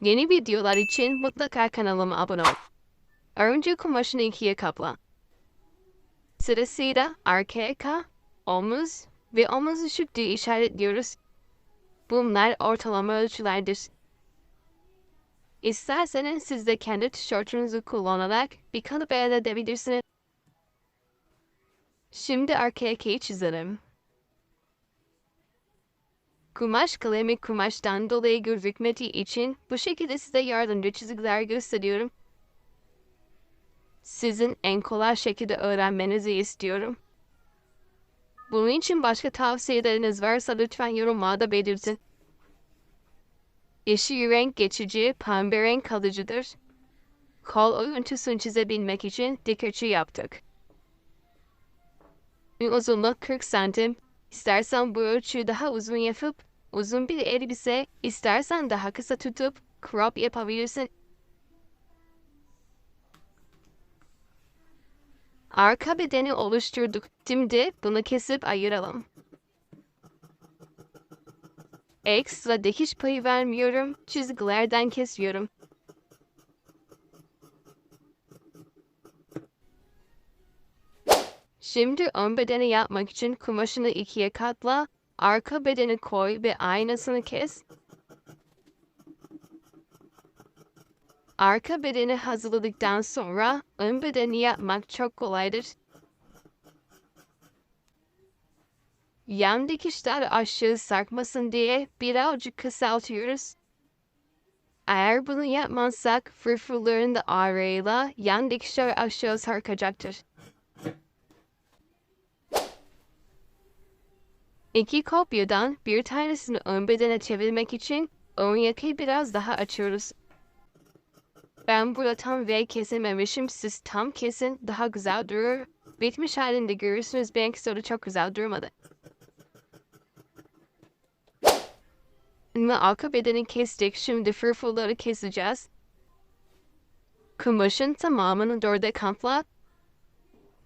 Yeni videolar için mutlaka kanalıma abone ol. Örümcek kumaşını ikiye kapla. Sırasıyla arkaya ka, omuz ve omuz üşüktüğü işaretliyoruz. Bunlar ortalama ölçülerdir. İsterseniz siz de kendi tişörtünüzü kullanarak bir kalıp elde edebilirsiniz. Şimdi arkaya çizelim. Kumaş kalemi kumaştan dolayı gözükmediği için bu şekilde size yardımcı çizgiler gösteriyorum. Sizin en kolay şekilde öğrenmenizi istiyorum. Bunun için başka tavsiyeleriniz varsa lütfen yorumlarda belirtin. Yeşil renk geçici, pembe renk kalıcıdır. Kol örüntüsünü çizebilmek için dik açı yaptık. Uzunluk 40 santim. İstersen bu ölçüyü daha uzun yapıp uzun bir elbise, istersen daha kısa tutup crop yapabilirsin. Arka bedeni oluşturduk. Şimdi bunu kesip ayıralım. Ekstra dikiş payı vermiyorum. Çizgilerden kesiyorum. Şimdi ön bedeni yapmak için kumaşını ikiye katla, arka bedeni koy ve aynasını kes. Arka bedeni hazırladıktan sonra ön bedeni yapmak çok kolaydır. Yan dikişler aşağı sarkmasın diye birazcık kısaltıyoruz. Eğer bunu yapmazsak fırfırların da arayla yan dikişler aşağı sarkacaktır. İki kopyadan bir tanesini ön bedene çevirmek için ön yakayı biraz daha açıyoruz. Ben burada tam V kesememişim. Siz tam kesin daha güzel durur. Bitmiş halinde görürsünüz. Benimki sonra çok güzel durmadı. Ve arka bedeni kestik. Şimdi fırfırları keseceğiz. Kumaşın tamamını dörde katla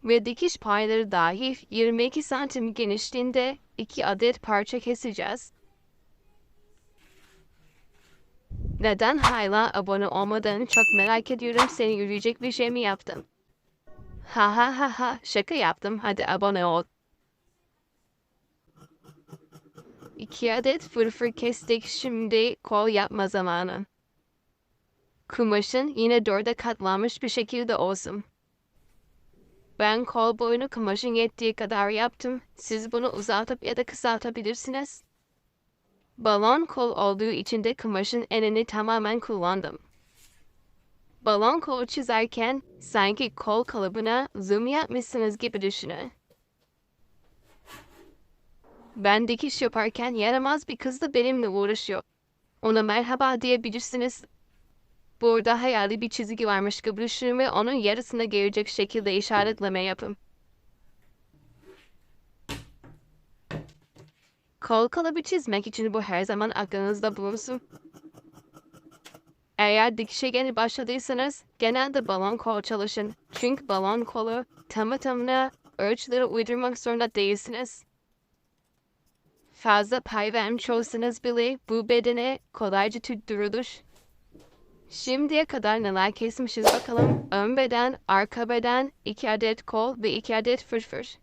ve dikiş payları dahil 22 santim genişliğinde 2 adet parça keseceğiz. Neden hala abone olmadığını çok merak ediyorum. Seni yürüyecek bir şey mi yaptım? Ha ha ha ha şaka yaptım. Hadi abone ol. 2 adet fırfır kestik. Şimdi kol yapma zamanı. Kumaşın yine dörde katlanmış bir şekilde olsun. Ben kol boyunu kumaşın yettiği kadar yaptım. Siz bunu uzaltıp ya da kısaltabilirsiniz. Balon kol olduğu için de kumaşın enini tamamen kullandım. Balon kol çizerken sanki kol kalıbına zoom yapmışsınız gibi düşünün. Ben dikiş yaparken yaramaz bir kız da benimle uğraşıyor. Ona merhaba diyebilirsiniz. Burada hayali bir çizgi varmış gibi düşünün ve onun yarısına gelecek şekilde işaretleme yapın. Kol kalıbı çizmek için bu her zaman aklınızda bulunsun. Eğer dikişe yeni başladıysanız genelde balon kol çalışın. Çünkü balon kolu tamı tamına ölçüleri uydurmak zorunda değilsiniz. Fazla pay vermiş olsanız bile bu bedene kolayca tutturulur. Şimdiye kadar neler kesmişiz bakalım. Ön beden, arka beden, iki adet kol ve iki adet fırfır.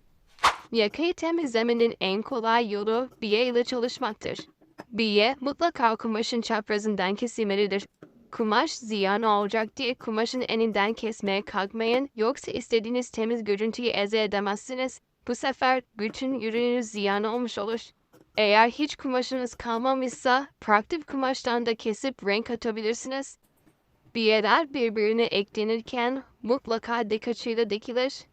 Yakayı temizlemenin en kolay yolu biye ile çalışmaktır. Biye mutlaka kumaşın çaprazından kesilmelidir. Kumaş ziyan olacak diye kumaşın eninden kesmeye kalkmayın yoksa istediğiniz temiz görüntüyü elde edemezsiniz. Bu sefer bütün ürününüz ziyan olmuş olur. Eğer hiç kumaşınız kalmamışsa pratik kumaştan da kesip renk atabilirsiniz. Biyeler birbirine eklenirken mutlaka dik açıyla dikilir.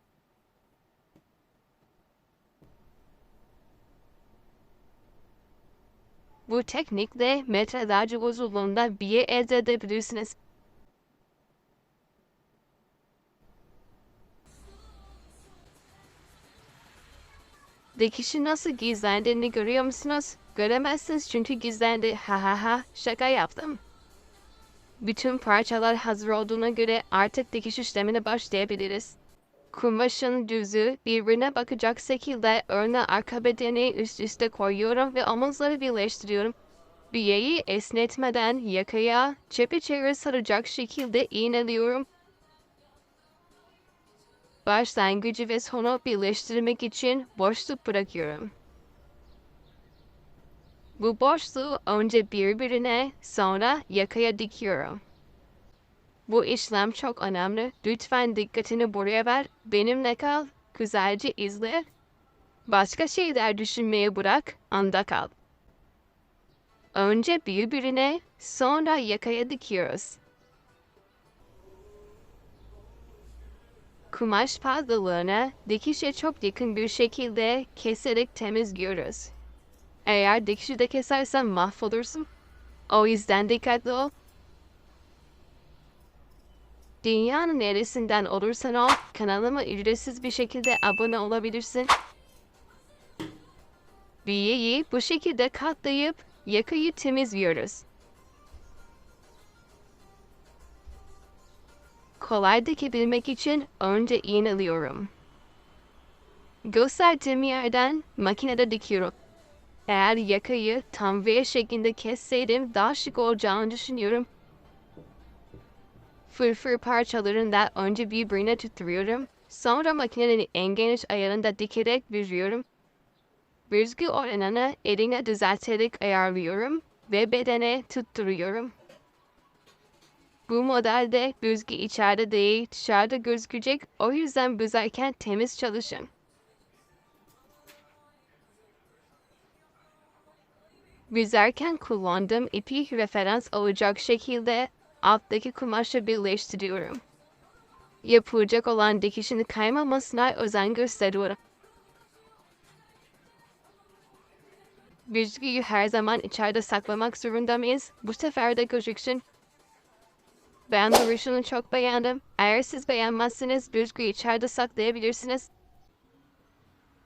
Bu teknikle metrelerce uzunluğunda biye elde edebilirsiniz. Dikişi nasıl gizlendiğini görüyor musunuz? Göremezsiniz çünkü gizlendi. Ha ha ha şaka yaptım. Bütün parçalar hazır olduğuna göre artık dikiş işlemine başlayabiliriz. Kumaşın düzü birbirine bakacak şekilde örne arka bedeni üst üste koyuyorum ve omuzları birleştiriyorum. Biyeyi esnetmeden yakaya çepeçevre saracak şekilde iğneliyorum. Başlangıcı ve sonu birleştirmek için boşluk bırakıyorum. Bu boşluğu önce birbirine sonra yakaya dikiyorum. Bu işlem çok önemli. Lütfen dikkatini buraya ver. Benimle kal. Güzelce izle. Başka şeyler düşünmeye bırak. Anda kal. Önce birbirine, sonra yakaya dikiyoruz. Kumaş fazlalığını dikişe çok yakın bir şekilde keserek temizliyoruz. Eğer dikişi de kesersen mahvolursun. O yüzden dikkatli ol. Dünyanın neresinden olursan ol, kanalıma ücretsiz bir şekilde abone olabilirsin. Biyeyi bu şekilde katlayıp yakayı temizliyoruz. Kolay dikebilmek için önce iğneliyorum. Gösterdiğim yerden makinede dikiyorum. Eğer yakayı tam V şeklinde kesseydim daha şık olacağını düşünüyorum. Fırfır parçalarını önce birbirine tutturuyorum. Sonra makinenin en geniş ayarında dikerek büzüyorum. Rüzgü oranını eline düzelterek ayarlıyorum ve bedene tutturuyorum. Bu modelde büzgü içeride değil dışarıda gözükecek o yüzden büzerken temiz çalışın. Büzerken kullandığım ipi referans olacak şekilde alttaki kumaşla birleştiriyorum. Yapılacak olan dikişin kaymamasına özen gösteriyorum. Büzgüyü her zaman içeride saklamak zorunda mıyız? Bu sefer de gözüksün. Ben duruşunu çok beğendim. Eğer siz beğenmezseniz büzgüyü içeride saklayabilirsiniz.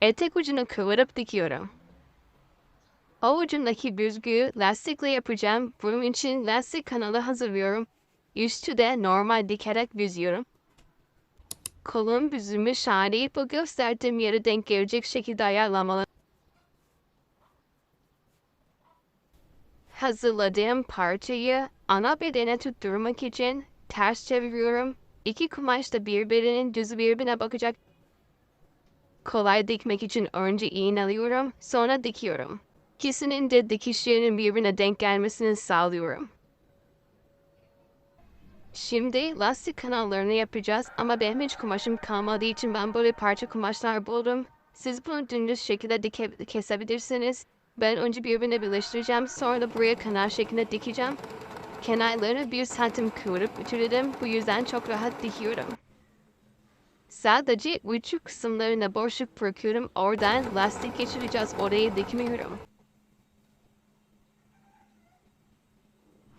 Etek ucunu kıvırıp dikiyorum. O ucundaki büzgüyü lastikle yapacağım. Bunun için lastik kanalı hazırlıyorum. Üstü de normal dikerek büzüyorum. Kolun büzümü şahane bu gösterdiğim yere denk gelecek şekilde ayarlamalı. Hazırladığım parçayı ana bedene tutturmak için ters çeviriyorum. İki kumaş da birbirinin düz birbirine bakacak. Kolay dikmek için önce iğneliyorum, sonra dikiyorum. İkisinin de dikişlerinin birbirine denk gelmesini sağlıyorum. Şimdi lastik kanallarını yapacağız ama benim hiç kumaşım kalmadığı için ben böyle parça kumaşlar buldum. Siz bunu dümdüz şekilde dike kesebilirsiniz. Ben önce birbirine birleştireceğim sonra da buraya kanal şeklinde dikeceğim. Kenarlarını bir santim kıvırıp bitirdim. Bu yüzden çok rahat dikiyorum. Sadece uçuk kısımlarına boşluk bırakıyorum. Oradan lastik geçireceğiz. Orayı dikmiyorum.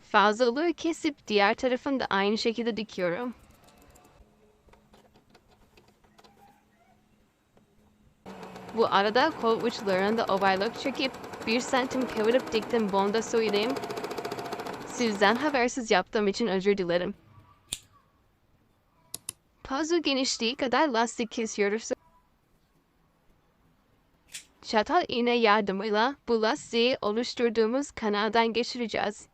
Fazlalığı kesip diğer tarafını da aynı şekilde dikiyorum. Bu arada kol uçlarında ovallık çekip bir santim kıvırıp diktim bunu da söyleyeyim. Sizden habersiz yaptığım için özür dilerim. Fazla genişliği kadar lastik kesiyoruz. Çatal iğne yardımıyla bu lastiği oluşturduğumuz kanaldan geçireceğiz.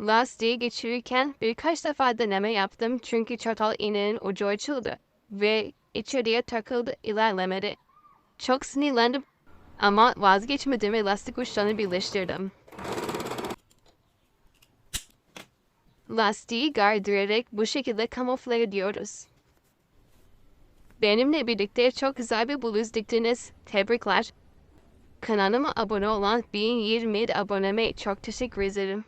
Lastiği geçirirken birkaç defa deneme yaptım çünkü çatal iğnenin ucu açıldı ve içeriye takıldı ilerlemedi. Çok sinirlendim ama vazgeçmedim ve lastik uçlarını birleştirdim. Lastiği gardırerek bu şekilde kamufle ediyoruz. Benimle birlikte çok güzel bir bluz diktiniz. Tebrikler. Kanalıma abone olan 1020 aboneme çok teşekkür ederim.